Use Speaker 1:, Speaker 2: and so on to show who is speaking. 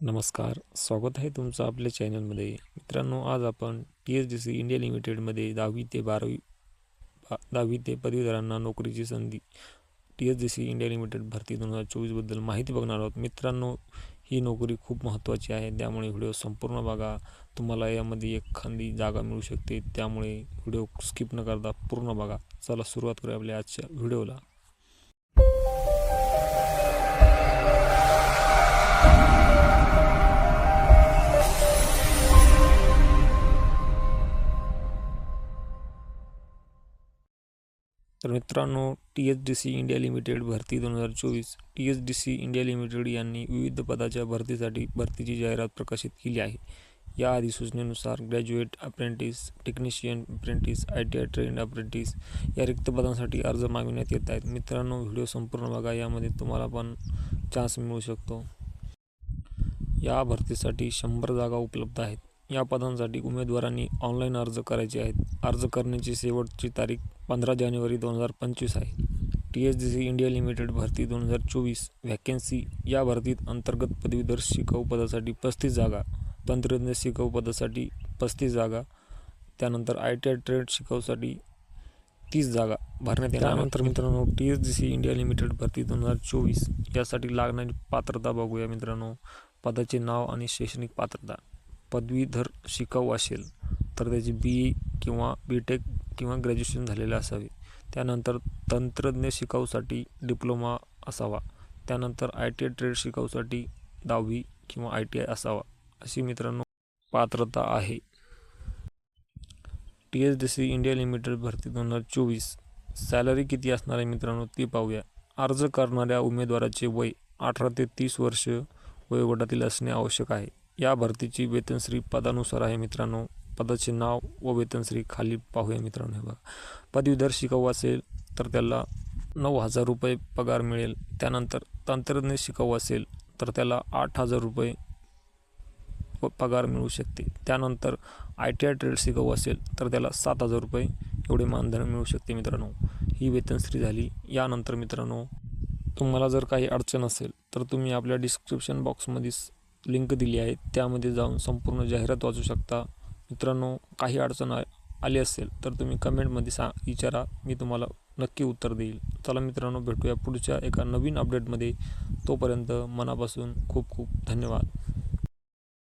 Speaker 1: नमस्कार स्वागत आहे तुमचं आपल्या चॅनलमध्ये. मित्रांनो आज आपण T S D C India लिमिटेडमध्ये दहावी ते बारावी बा दहावी ते पदवीधरांना नोकरीची संधी T S D C India limited भरती दोन हजार चोवीसबद्दल माहिती बघणार आहोत. मित्रांनो ही नोकरी खूप महत्त्वाची आहे. त्यामुळे व्हिडिओ संपूर्ण बघा. तुम्हाला यामध्ये एखादी जागा मिळू शकते. त्यामुळे व्हिडिओ स्किप न करता पूर्ण बघा. चला सुरुवात करूया आपल्या आजच्या व्हिडिओला. तर मित्रांनो T H D C India limited भरती दोन हजार चोवीस T H D C India limited यांनी विविध पदाच्या भरतीसाठी भरतीची जाहिरात प्रकाशित केली आहे. या अधिसूचनेनुसार graduate apprentice technician apprentice I T I trade apprentice या रिक्त पदांसाठी अर्ज मागविण्यात येत आहेत. मित्रांनो व्हिडिओ संपूर्ण बघा यामध्ये तुम्हाला पण चान्स मिळू शकतो. या भरतीसाठी शंभर जागा उपलब्ध आहेत. या पदांसाठी उमेदवारांनी ऑनलाईन अर्ज करायचे आहेत. अर्ज करण्याची शेवटची तारीख पंधरा जानेवारी दोन हजार पंचवीस आहे. T H D C India limited भरती दोन हजार चोवीस व्हॅकन्सी या भरतीत अंतर्गत पदवीधर शिकाऊ पदासाठी पस्तीस जागा तंत्रज्ञ शिकाऊ पदासाठी पस्तीस जागा त्यानंतर आय टी आय ट्रेड शिकाऊसाठी तीस जागा भरण्यात येणार त्यानंतर मित्रांनो T H D C India limited भरती दोन हजार चोवीस यासाठी लागणारी पात्रता बघूया मित्रांनो. पदाचे नाव आणि शैक्षणिक पात्रता. पदवीधर शिकाऊ असेल तर त्याची बी ई किंवा बी टेक किंवा ग्रॅज्युएशन झालेले असावे. त्यानंतर तंत्रज्ञ शिकाऊसाठी डिप्लोमा असावा. त्यानंतर आय टी आय ट्रेड शिकाऊसाठी दहावी किंवा आय टी आय असावा अशी मित्रांनो पात्रता आहे. T H D C India limited भरती दोन हजार चोवीस. सॅलरी किती असणार आहे मित्रांनो ती पाहूया. अर्ज करणाऱ्या उमेदवाराचे वय अठरा ते तीस वर्ष वयोगटातील असणे आवश्यक आहे. या भरतीची वेतनश्री पदानुसार आहे मित्रांनो. पदाचे नाव व वेतनश्री खाली पाहूया मित्रांनो हे बघा. पदवीधर शिकाऊ असेल तर त्याला नऊ हजार रुपये पगार मिळेल. त्यानंतर तंत्रज्ञ शिकाऊ असेल तर त्याला आठ हजार रुपये प- पगार मिळू शकते. त्यानंतर आय टी आय ट्रेड शिकाऊ असेल तर त्याला सात हजार रुपये एवढे मानधन मिळू शकते मित्रांनो. ही वेतनश्री झाली. यानंतर मित्रांनो तुम्हाला जर काही अडचण असेल तर तुम्ही आपल्या डिस्क्रिप्शन बॉक्समध्ये लिंक दिली आहे त्यामध्ये जाऊन संपूर्ण जाहिरात वाचू शकता. मित्रांनो काही अडचण आ- आली असेल तर तुम्ही कमेंटमध्ये सा विचारा मी तुम्हाला नक्की उत्तर देईल. चला मित्रांनो भेटूया पुढच्या एका नवीन अपडेटमध्ये तोपर्यंत मनापासून खूप खूप धन्यवाद.